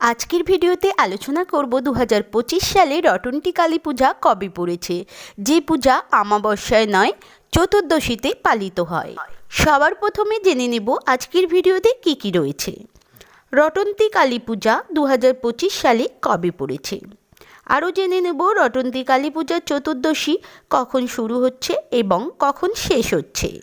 আজকের ভিডিওতে আলোচনা করব দু হাজার পঁচিশ সালে রটন্টি কালী পূজা কবে পড়েছে? যে পূজা আমাবস্যায় নয়, চতুর্দশীতে পালিত হয়। সবার প্রথমে জেনে নেব আজকের ভিডিওতে কি কি রয়েছে। রটন্তি কালী পূজা দু হাজার পঁচিশ সালে কবে পড়েছে? আরও জেনে নেব রটন্তি কালী পূজার চতুর্দশী কখন শুরু হচ্ছে এবং কখন শেষ হচ্ছে।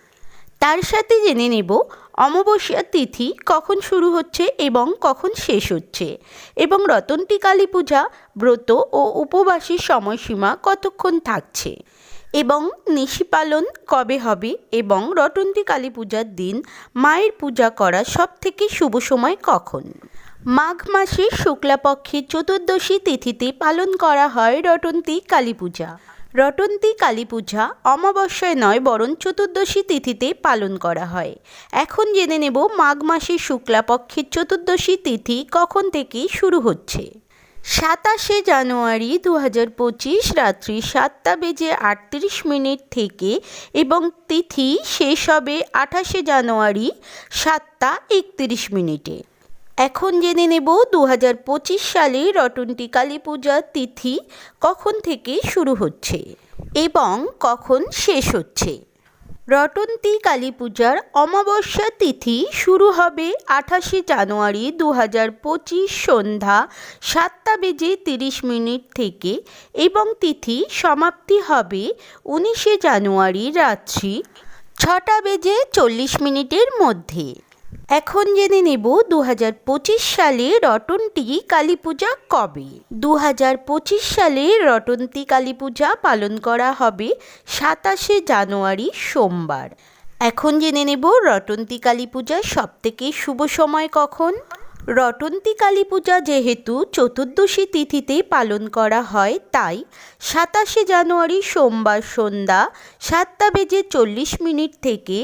তার সাথে জেনে নেব, অমাবস্যার তিথি কখন শুরু হচ্ছে এবং কখন শেষ হচ্ছে এবং রতন্তি কালী পূজা ব্রত ও উপবাসের সময়সীমা কতক্ষণ থাকছে এবং নিশি পালন কবে হবে এবং রটন্তি কালী পূজার দিন মায়ের পূজা করা সব থেকে শুভ সময় কখন? মাঘ মাসের শুক্লাপক্ষের চতুর্দশী তিথিতে পালন করা হয় রটন্তি কালী পূজা রটন্তি কালী পূজা অমাবস্যায় নয়, বরং চতুর্দশী তিথিতে পালন করা হয়। এখন জেনে নেব মাঘ মাসের শুক্লাপক্ষের চতুর্দশী তিথি কখন থেকে শুরু হচ্ছে। সাতাশে জানুয়ারি দু হাজার পঁচিশ রাত্রি সাতটা বেজে আটত্রিশ মিনিট থেকে এবং তিথি শেষ হবে আঠাশে জানুয়ারি সাতটা একত্রিশ মিনিটে। এখন জেনে নেব দু হাজার পঁচিশ সালে রটন্টি কালী পূজার তিথি কখন থেকে শুরু হচ্ছে এবং কখন শেষ হচ্ছে। রটন্তি কালী পূজার অমাবস্যা তিথি শুরু হবে আঠাশে জানুয়ারি দু হাজার পঁচিশ সন্ধ্যা সাতটা বেজে তিরিশ মিনিট থেকে এবং তিথি সমাপ্তি হবে উনিশে জানুয়ারি রাত্রি ছটা বেজে চল্লিশ মিনিটের মধ্যে। এখন জেনে নেব দু হাজার পঁচিশ সালে রটন্তি কালী পূজা কবে? দু হাজার পঁচিশ সালে রটন্তি কালী পূজা পালন করা হবে সাতাশে জানুয়ারি সোমবার। এখন জেনে নেব রটন্তি কালী পূজার সবথেকে শুভ সময় কখন? রটন্তি কালী পূজা যেহেতু চতুর্দশী তিথিতে পালন করা হয়, তাই সাতাশে জানুয়ারি সোমবার সন্ধ্যা সাতটা বেজে চল্লিশ মিনিট থেকে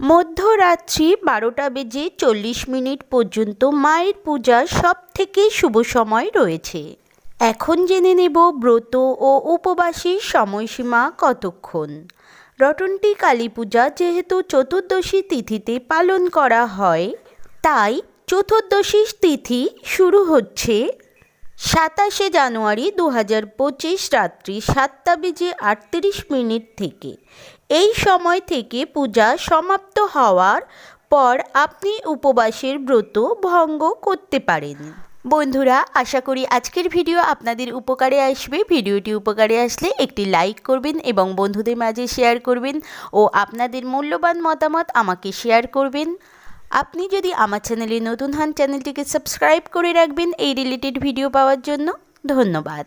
মধ্যরাত্রি বারোটা বেজে চল্লিশ মিনিট পর্যন্ত মায়ের পূজার সব থেকে শুভ সময় রয়েছে। এখন জেনে নেব ব্রত ও উপবাসী সময়সীমা কতক্ষণ। রটন্টি কালী পূজা যেহেতু চতুর্দশী তিথিতে পালন করা হয়, তাই চতুর্দশী তিথি শুরু হচ্ছে সাতাশে জানুয়ারি দু হাজার পঁচিশ রাত্রি সাতটা বেজে আটত্রিশ মিনিট থেকে। এই সময় থেকে পূজা সমাপ্ত হওয়ার পর আপনি উপবাসের ব্রত ভঙ্গ করতে পারেন। বন্ধুরা, আশা করি আজকের ভিডিও আপনাদের উপকারে আসবে। ভিডিওটি উপকারে আসলে একটি লাইক করবেন এবং বন্ধুদের মাঝে শেয়ার করবেন ও আপনাদের মূল্যবান মতামত আমাকে শেয়ার করবেন। আপনি যদি আমার চ্যানেলে নতুন হন, চ্যানেলটিকে সাবস্ক্রাইব করে রাখবেন। এই রিলেটেড ভিডিও পাওয়ার জন্য ধন্যবাদ।